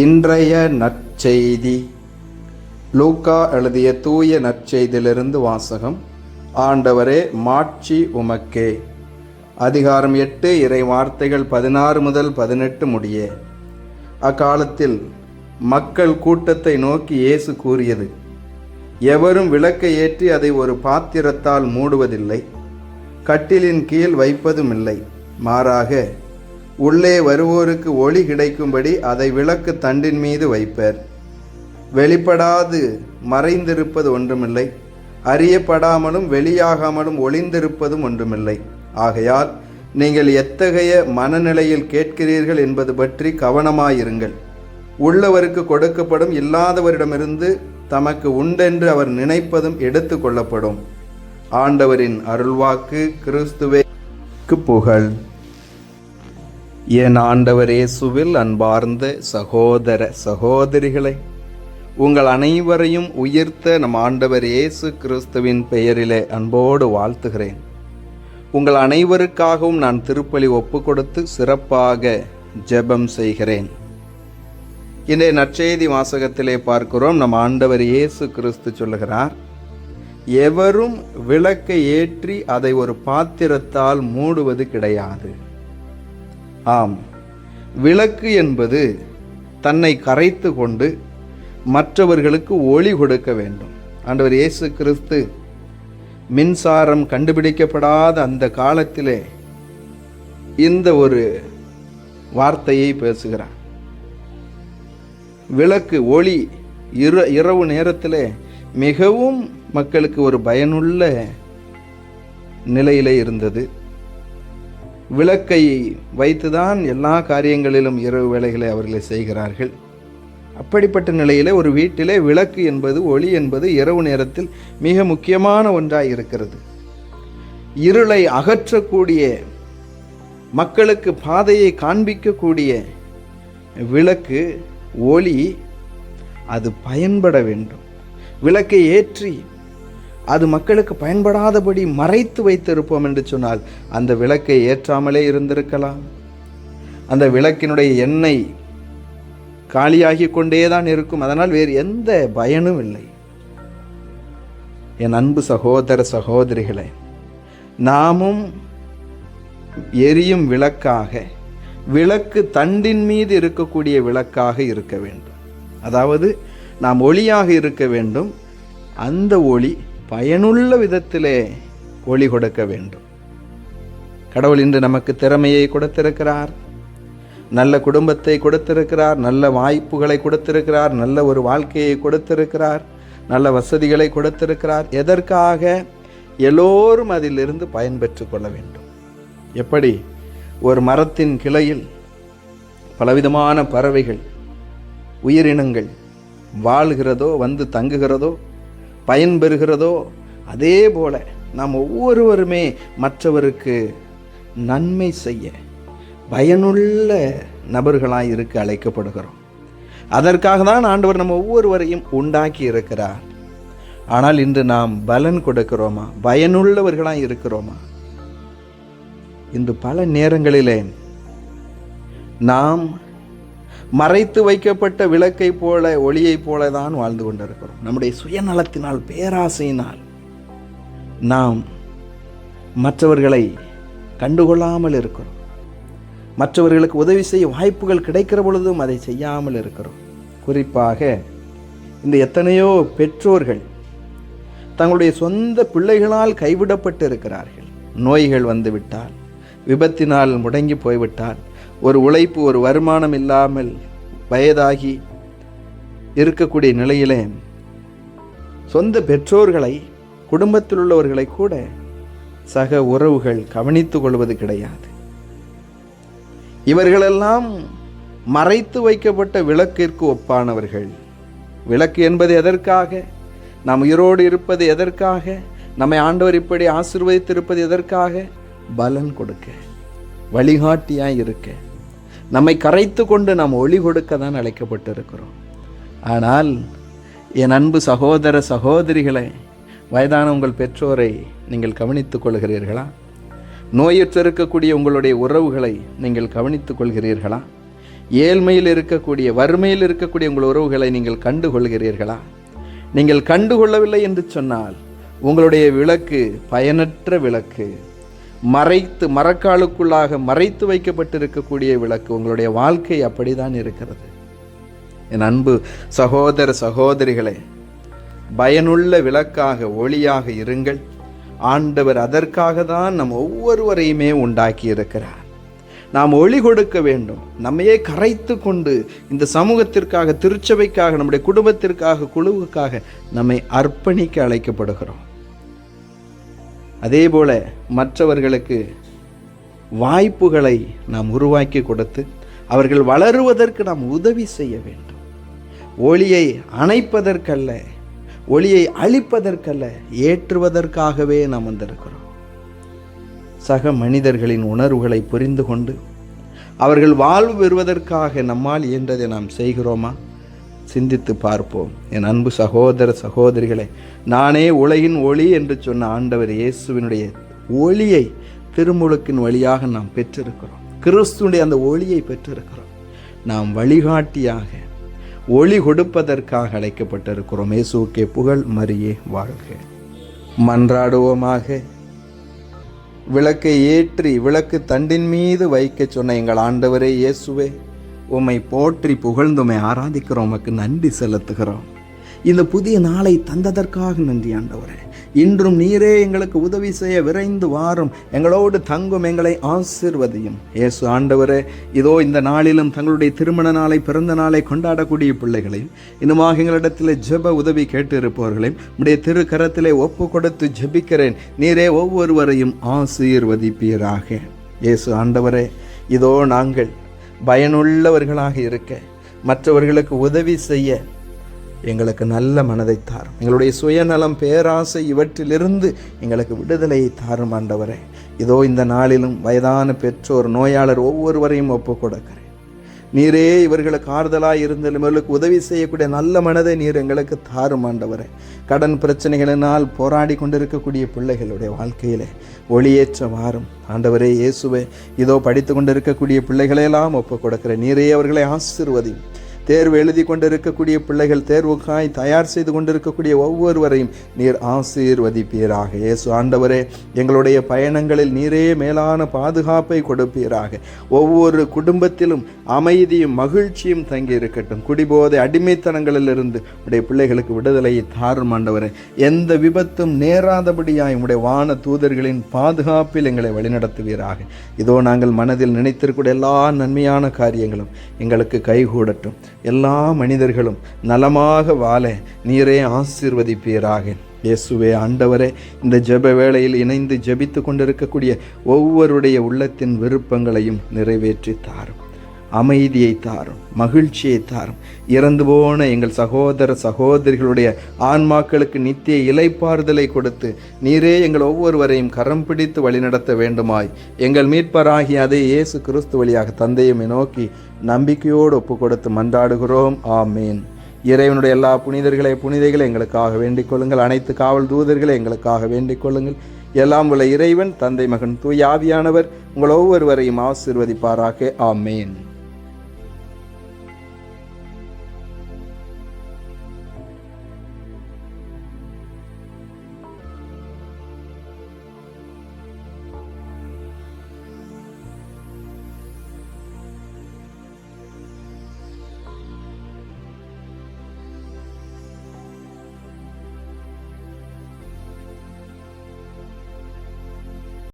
இன்றைய நற்செய்தி. லூக்கா எழுதிய தூய நற்செய்தியிலிருந்து வாசகம். ஆண்டவரே மாட்சி உமக்கே. அதிகாரம் எட்டு இறை வார்த்தைகள் பதினாறு முதல் பதினெட்டு முடிய. அக்காலத்தில் மக்கள் கூட்டத்தை நோக்கி இயேசு கூறியது எவரும் விளக்கை ஏற்றி அதை ஒரு பாத்திரத்தால் மூடுவதில்லை. கட்டிலின் கீழ் வைப்பதும் இல்லை. மாறாக உள்ளே வருவோருக்கு ஒளி கிடைக்கும்படி அதை விளக்கு தண்டின் மீது வைப்பர். வெளிப்படாது மறைந்திருப்பது ஒன்றுமில்லை. அறியப்படாமலும் வெளியாகாமலும் ஒளிந்திருப்பதும் ஒன்றுமில்லை. ஆகையால் நீங்கள் எத்தகைய மனநிலையில் கேட்கிறீர்கள் என்பது பற்றி கவனமாயிருங்கள். உள்ளவருக்கு கொடுக்கப்படும் இல்லாதவரிடமிருந்து தமக்கு உண்டென்று அவர் நினைப்பதும் எடுத்து கொள்ளப்படும். ஆண்டவரின் அருள்வாக்கு கிறிஸ்துவே. புகழ். என் ஆண்டவர் இயேசுவில் அன்பார்ந்த சகோதர சகோதரிகளை உங்கள் அனைவரையும் உயிர்த்த நம் ஆண்டவர் இயேசு கிறிஸ்துவின் பெயரிலே அன்போடு வாழ்த்துகிறேன். உங்கள் அனைவருக்காகவும் நான் திருப்பலி ஒப்பு கொடுத்து சிறப்பாக ஜெபம் செய்கிறேன். இன்றைய நற்செய்தி வாசகத்திலே பார்க்கிறோம். நம் ஆண்டவர் இயேசு கிறிஸ்து சொல்லுகிறார் எவரும் விளக்கை ஏற்றி அதை ஒரு பாத்திரத்தால் மூடுவது கிடையாது. ஆம். விளக்கு என்பது தன்னை கரைத்து கொண்டு மற்றவர்களுக்கு ஒளி கொடுக்க வேண்டும். ஆண்டவர் இயேசு கிறிஸ்து மின்சாரம் கண்டுபிடிக்கப்படாத அந்த காலத்திலே இந்த ஒரு வார்த்தையை பேசுகிறார். விளக்கு ஒளி இர இரவு நேரத்தில் மிகவும் மக்களுக்கு ஒரு பயனுள்ள நிலையிலே இருந்தது. விளக்கை வைத்துதான் எல்லா காரியங்களிலும் இரவு வேலைகளை அவர்களை செய்கிறார்கள். அப்படிப்பட்ட நிலையிலே ஒரு வீட்டிலே விளக்கு என்பது ஒளி என்பது இரவு நேரத்தில் மிக முக்கியமான ஒன்றாக இருக்கிறது. இருளை அகற்றக்கூடிய மக்களுக்கு பாதையை காண்பிக்கக்கூடிய விளக்கு ஒளி அது பயன்பட வேண்டும். விளக்கை ஏற்றி அது மக்களுக்கு பயன்படாதபடி மறைத்து வைத்திருப்போம் என்று சொன்னால் அந்த விளக்கை ஏற்றாமலே இருந்திருக்கலாம். அந்த விளக்கினுடைய எண்ணெய் காலியாகி கொண்டே தான் இருக்கும். அதனால் வேறு எந்த பயனும் இல்லை. என் அன்பு சகோதர சகோதரிகளே நாமும் எரியும் விளக்காக விளக்கு தண்டின் மீது இருக்கக்கூடிய விளக்காக இருக்க வேண்டும். அதாவது நாம் ஒளியாக இருக்க வேண்டும். அந்த ஒளி பயனுள்ள விதத்திலே ஒளி கொடுக்க வேண்டும். கடவுள் இன்று நமக்கு திறமையை கொடுத்திருக்கிறார். நல்ல குடும்பத்தை கொடுத்திருக்கிறார். நல்ல வாய்ப்புகளை கொடுத்திருக்கிறார். நல்ல ஒரு வாழ்க்கையை கொடுத்திருக்கிறார். நல்ல வசதிகளை கொடுத்திருக்கிறார். எதற்காக? எல்லோரும் அதிலிருந்து பயன்பெற்று கொள்ள வேண்டும். எப்படி? ஒரு மரத்தின் கிளையில் பலவிதமான பறவைகள் உயிரினங்கள் வாழ்கிறதோ வந்து தங்குகிறதோ பயன்பெறுகிறதோ அதே போல நாம் ஒவ்வொருவருமே மற்றவருக்கு நன்மை செய்ய பயனுள்ள நபர்களாக இருக்க அழைக்கப்படுகிறோம். அதற்காக தான் ஆண்டவர் நம்ம ஒவ்வொருவரையும் உண்டாக்கி இருக்கிறார். ஆனால் இன்று நாம் பலன் கொடுக்கிறோமா? பயனுள்ளவர்களாக இருக்கிறோமா? இன்று பல நேரங்களிலே நாம் மறைத்து வைக்கப்பட்ட விளக்கை போல ஒளியைப் போல தான் வாழ்ந்து கொண்டிருக்கிறோம். நம்முடைய சுயநலத்தினால் பேராசையினால் நாம் மற்றவர்களை கண்டுகொள்ளாமல் இருக்கிறோம். மற்றவர்களுக்கு உதவி செய்ய வாய்ப்புகள் கிடைக்கிற பொழுதும் அதை செய்யாமல் இருக்கிறோம். குறிப்பாக இந்த எத்தனையோ பெற்றோர்கள் தங்களுடைய சொந்த பிள்ளைகளால் கைவிடப்பட்டு இருக்கிறார்கள் நோய்கள் வந்துவிட்டால் விபத்தினால் முடங்கி போய்விட்டால் ஒரு உழைப்பு ஒரு வருமானம் இல்லாமல் வயதாகி இருக்கக்கூடிய நிலையிலே சொந்த பெற்றோர்களை குடும்பத்தில் உள்ளவர்களை கூட சக உறவுகள் கவனித்துக் கொள்வது கிடையாது. இவர்களெல்லாம் மறைத்து வைக்கப்பட்ட விளக்கிற்கு ஒப்பானவர்கள். விளக்கு என்பது எதற்காக? நாம் உயிரோடு இருப்பது எதற்காக? நம்மை ஆண்டவர் இப்படி ஆசிர்வதித்திருப்பது எதற்காக? பலன் கொடுக்க வழிகாட்டியாய் இருக்க. நம்மை கரைத்து கொண்டு நாம் ஒளி கொடுக்க தான் அழைக்கப்பட்டிருக்கிறோம். ஆனால் என் அன்பு சகோதர சகோதரிகளை வயதான உங்கள் பெற்றோரை நீங்கள் கவனித்துக் கொள்கிறீர்களா? நோயுற்றிருக்கக்கூடிய உங்களுடைய உறவுகளை நீங்கள் கவனித்துக் கொள்கிறீர்களா? ஏழ்மையில் இருக்கக்கூடிய வறுமையில் இருக்கக்கூடிய உங்கள் உறவுகளை நீங்கள் கண்டுகொள்கிறீர்களா? நீங்கள் கண்டுகொள்ளவில்லை என்று சொன்னால் உங்களுடைய விளக்கு பயனற்ற விளக்கு. மறைத்து மரக்காலுக்குள்ளாக மறைத்து வைக்கப்பட்டிருக்கக்கூடிய விளக்கு உங்களுடைய வாழ்க்கை அப்படிதான் இருக்கிறது. என் அன்பு சகோதர சகோதரிகளே பயனுள்ள விளக்காக ஒளியாக இருங்கள். ஆண்டவர் அதற்காக தான் நம் ஒவ்வொருவரையுமே உண்டாக்கி இருக்கிறார் நாம் ஒளி கொடுக்க வேண்டும். நம்மையே கரைத்து கொண்டு இந்த சமூகத்திற்காக திருச்சபைக்காக நம்முடைய குடும்பத்திற்காக குழுவுக்காக நம்மை அர்ப்பணிக்க அழைக்கப்படுகிறோம். அதே போல் மற்றவர்களுக்கு வாய்ப்புகளை நாம் உருவாக்கி கொடுத்து அவர்கள் வளருவதற்கு நாம் உதவி செய்ய வேண்டும். ஒளியை அணைப்பதற்கல்ல ஒளியை அழிப்பதற்கல்ல ஏற்றுவதற்காகவே நாம் வந்திருக்கிறோம். சக மனிதர்களின் உணர்வுகளை புரிந்து கொண்டு அவர்கள் வாழ்வு பெறுவதற்காக நம்மால் இயன்றதை நாம் செய்கிறோமா? சிந்தித்து பார்ப்போம். என் அன்பு சகோதர சகோதரிகளை நானே உலகின் ஒளி என்று சொன்ன ஆண்டவர் இயேசுவினுடைய ஒளியை திருமுழுக்கின் வழியாக நாம் பெற்றிருக்கிறோம். கிறிஸ்துடைய அந்த ஒளியை பெற்றிருக்கிறோம். நாம் வழிகாட்டியாக ஒளி கொடுப்பதற்காக அழைக்கப்பட்டிருக்கிறோம். இயேசுக்கே புகழ் மரியே வாழ்க. மன்றாடுவோமாக. விளக்கை ஏற்றி விளக்கு தண்டின் மீது வைக்க சொன்ன எங்கள் ஆண்டவரே இயேசுவே உம்மை போற்றி புகழ்ந்துமை ஆராதிக்கிறோம் உமக்கு நன்றி செலுத்துகிறோம். இந்த புதிய நாளை தந்ததற்காக நன்றி ஆண்டவரே. இன்றும் நீரே எங்களுக்கு உதவி செய்ய விரைந்து வாரும். எங்களோடு தங்கும் எங்களை ஆசிர்வதியும். இயேசு ஆண்டவரே இதோ இந்த நாளிலும் தங்களுடைய திருமண நாளை பிறந்த நாளை கொண்டாடக்கூடிய பிள்ளைகளையும் இன்னுமாக எங்களிடத்தில் ஜெப உதவி கேட்டு இருப்பவர்களையும் உடைய திருக்கரத்திலே ஒப்பு கொடுத்து ஜெபிக்கிறேன். நீரே ஒவ்வொருவரையும் ஆசீர்வதிப்பீராக. இயேசு ஆண்டவரே இதோ நாங்கள் பயனுள்ளவர்களாக இருக்க மற்றவர்களுக்கு உதவி செய்ய எங்களுக்கு நல்ல மனதை தாரும். எங்களுடைய சுயநலம் பேராசை இவற்றிலிருந்து எங்களுக்கு விடுதலையை தாரும் ஆண்டவரே. இதோ இந்த நாளிலும் வயதான பெற்றோர் நோயாளர் ஒவ்வொருவரையும் ஒப்பு கொடுக்கிறேன் நீரே இவர்களுக்கு ஆறுதலாக இருந்தாலும் இவர்களுக்கு உதவி செய்யக்கூடிய நல்ல மனதை நீர் எங்களுக்கு தாரும் ஆண்டவரே. கடன் பிரச்சனைகளினால் போராடி கொண்டிருக்கக்கூடிய பிள்ளைகளுடைய வாழ்க்கையிலே ஒளியேற்ற வாரும். ஆண்டவரே இயேசுவே இதோ படித்து கொண்டிருக்கக்கூடிய பிள்ளைகளையெல்லாம் ஒப்பு கொடுக்கிற நீரே அவர்களை ஆசிர்வதியும். தேர்வு எழுதி கொண்டிருக்கக்கூடிய பிள்ளைகள் தேர்வுக்காய் தயார் செய்து கொண்டிருக்கக்கூடிய ஒவ்வொருவரையும் நீர் ஆசீர்வதிப்பீராக. இயேசு ஆண்டவரே எங்களுடைய பயணங்களில் நீரே மேலான பாதுகாப்பை கொடுப்பீராக. ஒவ்வொரு குடும்பத்திலும் அமைதியும் மகிழ்ச்சியும் தங்கி இருக்கட்டும் குடிபோதை அடிமைத்தனங்களிலிருந்து உடைய பிள்ளைகளுக்கு விடுதலையை தாரும் ஆண்டவரே. எந்த விபத்தும் நேராதபடியாய் உடைய வான தூதர்களின் பாதுகாப்பில் எங்களை வழிநடத்துவீராக. இதோ நாங்கள் மனதில் நினைத்திருக்கூடிய எல்லா நன்மையான காரியங்களும் எங்களுக்கு கைகூடட்டும். எல்லா மனிதர்களும் நலமாக வாழ நீரே ஆசீர்வதிப்பீராக. இயேசுவே ஆண்டவரே இந்த ஜெப வேளையில் இணைந்து ஜெபித்து கொண்டிருக்கக்கூடிய ஒவ்வொருடைய உள்ளத்தின் விருப்பங்களையும் நிறைவேற்றி தாரும் அமைதியை தாரும் மகிழ்ச்சியை தாரும். இறந்து போன எங்கள் சகோதர சகோதரிகளுடைய ஆன்மாக்களுக்கு நித்திய இலைப்பாறுதலை கொடுத்து நீரே எங்கள் ஒவ்வொருவரையும் கரம் பிடித்து வழிநடத்த வேண்டுமாய். எங்கள் மீட்பராகிய அதே இயேசு கிறிஸ்து வழியாக தந்தையுமே நோக்கி நம்பிக்கையோடு ஒப்பு கொடுத்து மன்றாடுகிறோம். ஆமேன். இறைவனுடைய எல்லா புனிதர்களை புனிதைகளை எங்களுக்காக வேண்டிக் கொள்ளுங்கள். அனைத்து காவல் தூதர்களை எங்களுக்காக வேண்டிக் கொள்ளுங்கள். எல்லாம் உள்ள இறைவன் தந்தை மகன் தூய் ஆவியானவர் உங்கள் ஒவ்வொருவரையும் ஆசிர்வதிப்பாராக. ஆமேன்.